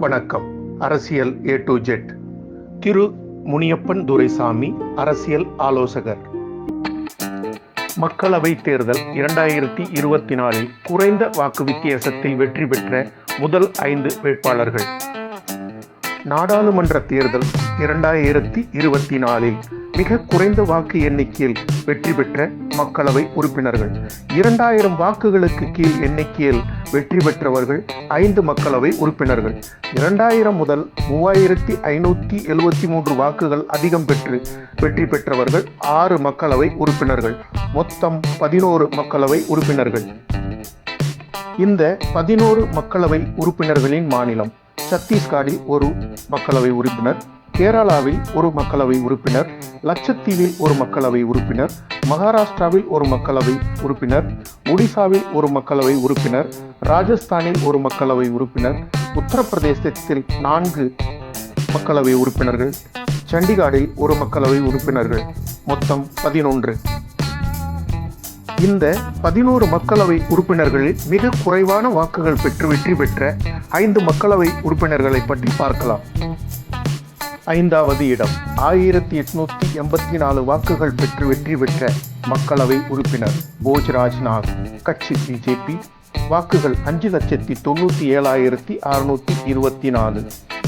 வணக்கம். அரசியல் A to Z Thiru Muniyappan Duraisamy அரசியல் ஆலோசகர். மக்களவை தேர்தல் இரண்டாயிரத்தி இருபத்தி நாலில் குறைந்த வாக்கு வித்தியாசத்தில் வெற்றி பெற்ற முதல் ஐந்து வேட்பாளர்கள். நாடாளுமன்ற தேர்தல் இரண்டாயிரத்தி இருபத்தி நாலில் மிக குறைந்த வாக்கு எண்ணிக்கையில் வெற்றி பெற்ற மக்களவை உறுப்பினர்கள். இரண்டாயிரம் வாக்குகளுக்கு கீழ் எண்ணிக்கையில் வெற்றி பெற்றவர்கள் ஐந்து மக்களவை உறுப்பினர்கள். இரண்டாயிரம் முதல் மூவாயிரத்தி ஐநூற்றி எழுபத்தி மூன்று வாக்குகள் அதிகம் பெற்று வெற்றி பெற்றவர்கள் ஆறு மக்களவை உறுப்பினர்கள். மொத்தம் பதினோரு மக்களவை உறுப்பினர்கள். இந்த பதினோரு மக்களவை உறுப்பினர்களின் மாநிலம் சத்தீஸ்கரில் ஒரு மக்களவை உறுப்பினர் கேரளாவில் ஒரு மக்களவை உறுப்பினர் லட்சத்தீவில் ஒரு மக்களவை உறுப்பினர் மகாராஷ்டிராவில் ஒரு மக்களவை உறுப்பினர் ஒடிசாவில் ஒரு மக்களவை உறுப்பினர் ராஜஸ்தானில் ஒரு மக்களவை உறுப்பினர் உத்தரப்பிரதேசத்தில் நான்கு மக்களவை உறுப்பினர்கள் சண்டிகாரில் ஒரு மக்களவை உறுப்பினர்கள். மொத்தம் பதினொன்று. இந்த பதினோரு மக்களவை உறுப்பினர்களில் மிக குறைவான வாக்குகள் பெற்று வெற்றி பெற்ற ஐந்து மக்களவை உறுப்பினர்களை பற்றி பார்க்கலாம். ஐந்தாவது இடம். ஆயிரத்தி எட்நூத்தி எண்பத்தி நாலு வாக்குகள் பெற்று வெற்றி பெற்ற மக்களவை உறுப்பினர் போஜ்ராஜ் நாக் கட்சி பிஜேபி. வாக்குகள் அஞ்சு லட்சத்தி தொண்ணூற்றி ஏழாயிரத்தி அறுநூத்தி இருபத்தி நாலு.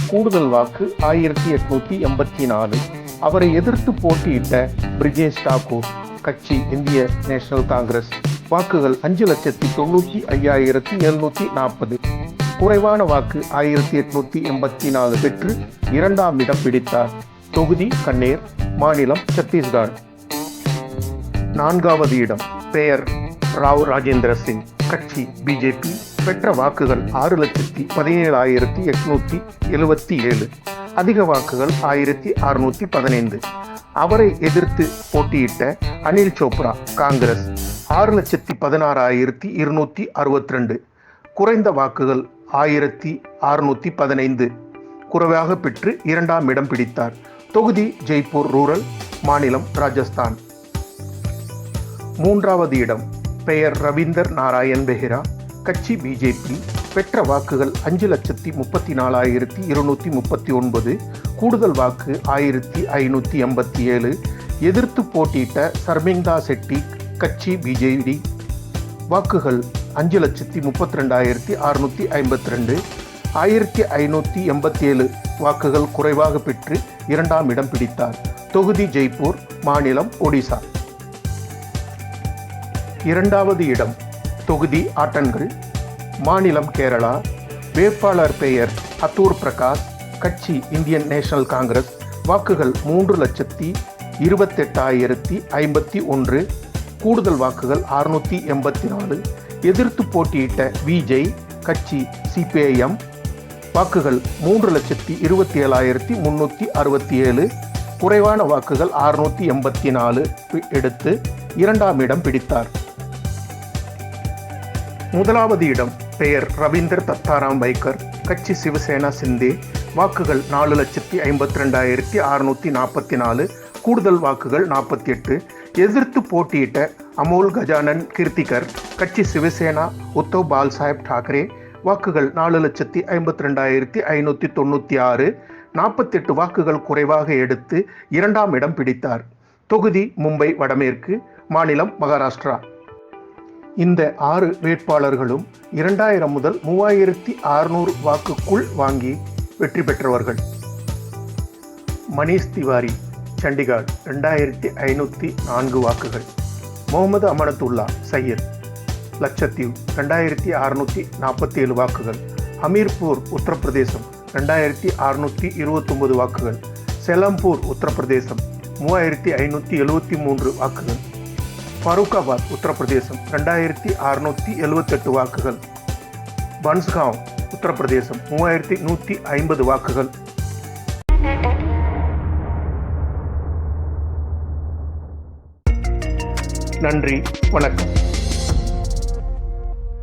கூடுதல் வாக்கு ஆயிரத்தி எட்நூத்தி எண்பத்தி நாலு. அவரை எதிர்த்து போட்டியிட்ட பிரிஜேஷ் தாக்கூர் கட்சி இந்திய நேஷனல் காங்கிரஸ். வாக்குகள் அஞ்சு லட்சத்தி தொண்ணூற்றி ஐயாயிரத்தி எழுநூற்றி நாற்பது குறைவான வாக்கு ஆயிரத்தி எட்நூத்தி எண்பத்தி நாலு பெற்று இரண்டாம் இடம் பிடித்தார். தொகுதி கண்ணேர் மாநிலம் சத்தீஸ்கர். நான்காவது இடம் பெயர் ராவ் ராஜேந்திர சிங். கட்சி பிஜேபி பெற்ற வாக்குகள் ஆறு லட்சத்தி பதினேழாயிரத்தி எட்நூத்தி எழுபத்தி ஏழு. அதிக வாக்குகள் ஆயிரத்தி அறுநூத்தி பதினைந்து. அவரை எதிர்த்து போட்டியிட்ட அனில் சோப்ரா காங்கிரஸ் ஆறு லட்சத்தி பதினாறாயிரத்தி இருநூற்றி அறுபத்தி ரெண்டு குறைந்த வாக்குகள் ஆயிரத்தி அறுநூத்தி பதினைந்து. குறைவாக பெற்று இரண்டாம் இடம் பிடித்தார். தொகுதி ஜெய்ப்பூர் ரூரல் மாநிலம் ராஜஸ்தான். மூன்றாவது இடம் பெயர் ரவீந்தர் நாராயண் பெஹ்ரா. கட்சி பிஜேபி பெற்ற வாக்குகள் அஞ்சு லட்சத்தி முப்பத்தி நாலாயிரத்தி இருநூத்தி முப்பத்தி ஒன்பது. கூடுதல் வாக்கு ஆயிரத்தி ஐநூற்றி எண்பத்தி ஏழு. எதிர்த்து போட்டியிட்ட சர்மிங்தா செட்டி கட்சி பிஜேடி வாக்குகள் அஞ்சு லட்சத்தி முப்பத்தி ரெண்டாயிரத்தி அறுநூற்றி ஐம்பத்தி ரெண்டு ஆயிரத்தி ஐநூற்றி எண்பத்தி ஏழு வாக்குகள் குறைவாக பெற்று இரண்டாம் இடம் பிடித்தார். தொகுதி ஜெய்ப்பூர் மாநிலம் ஒடிசா. இரண்டாவது இடம் தொகுதி ஆட்டன்கள் மாநிலம் கேரளா. வேட்பாளர் பெயர் அத்தூர் பிரகாஷ். கட்சி இந்தியன் நேஷனல் காங்கிரஸ் வாக்குகள் மூன்று லட்சத்தி இருபத்தெட்டாயிரத்தி ஐம்பத்தி ஒன்று கூடுதல் வாக்குகள் அறுநூற்றி எண்பத்தி நாலு எதிர்த்து போட்டியிட்ட விஜய் கட்சி சிபிஐஎம் வாக்குகள் மூன்று லட்சத்தி இருபத்தி ஏழாயிரத்தி முன்னூற்றி அறுபத்தி ஏழு குறைவான வாக்குகள் அறுநூற்றி எண்பத்தி நாலு எடுத்து இரண்டாம் இடம் பிடித்தார். முதலாவது இடம் பெயர் ரவீந்தர் தத்தாராம் பைக்கர் கட்சி சிவசேனா சிந்தே. வாக்குகள் நாலு லட்சத்தி ஐம்பத்தி ரெண்டாயிரத்தி அறுநூற்றி நாற்பத்தி நாலு கூடுதல் வாக்குகள் நாற்பத்தி எட்டு எதிர்த்து போட்டியிட்ட அமோல் கஜானன் கீர்த்திகர். கட்சி சிவசேனா உத்தவ் பால் சாஹேப் டாக்கரே வாக்குகள் நாலு லட்சத்தி ஐம்பத்தி ரெண்டாயிரத்தி ஐநூற்றி தொண்ணூற்றி ஆறு நாற்பத்தெட்டு வாக்குகள் குறைவாக எடுத்து இரண்டாம் இடம் பிடித்தார். தொகுதி மும்பை வடமேற்கு. மாநிலம் மகாராஷ்டிரா. இந்த ஆறு வேட்பாளர்களும் இரண்டாயிரம் முதல் மூவாயிரத்தி அறுநூறு வாக்குக்குள் வாங்கி வெற்றி பெற்றவர்கள். மணீஷ் திவாரி சண்டிகார் ரெண்டாயிரத்தி ஐநூற்றி நான்கு வாக்குகள். முகமது அமனத்துல்லா சையத் லட்சத்தீவ் ரெண்டாயிரத்தி அறுநூற்றி நாற்பத்தி ஏழு வாக்குகள். ஹமீர்பூர் உத்தரப்பிரதேசம் ரெண்டாயிரத்தி அறுநூற்றி இருபத்தொம்பது வாக்குகள். செலம்பூர் உத்தரப்பிரதேசம் மூவாயிரத்தி ஐநூற்றி எழுபத்தி மூன்று வாக்குகள். ஃபரூக்காபாத் உத்தரப்பிரதேசம் ரெண்டாயிரத்தி அறுநூற்றி எழுபத்தெட்டு வாக்குகள் பன்ஸ்காவ் உத்தரப்பிரதேசம் மூவாயிரத்தி நூற்றி ஐம்பது வாக்குகள் நன்றி வணக்கம்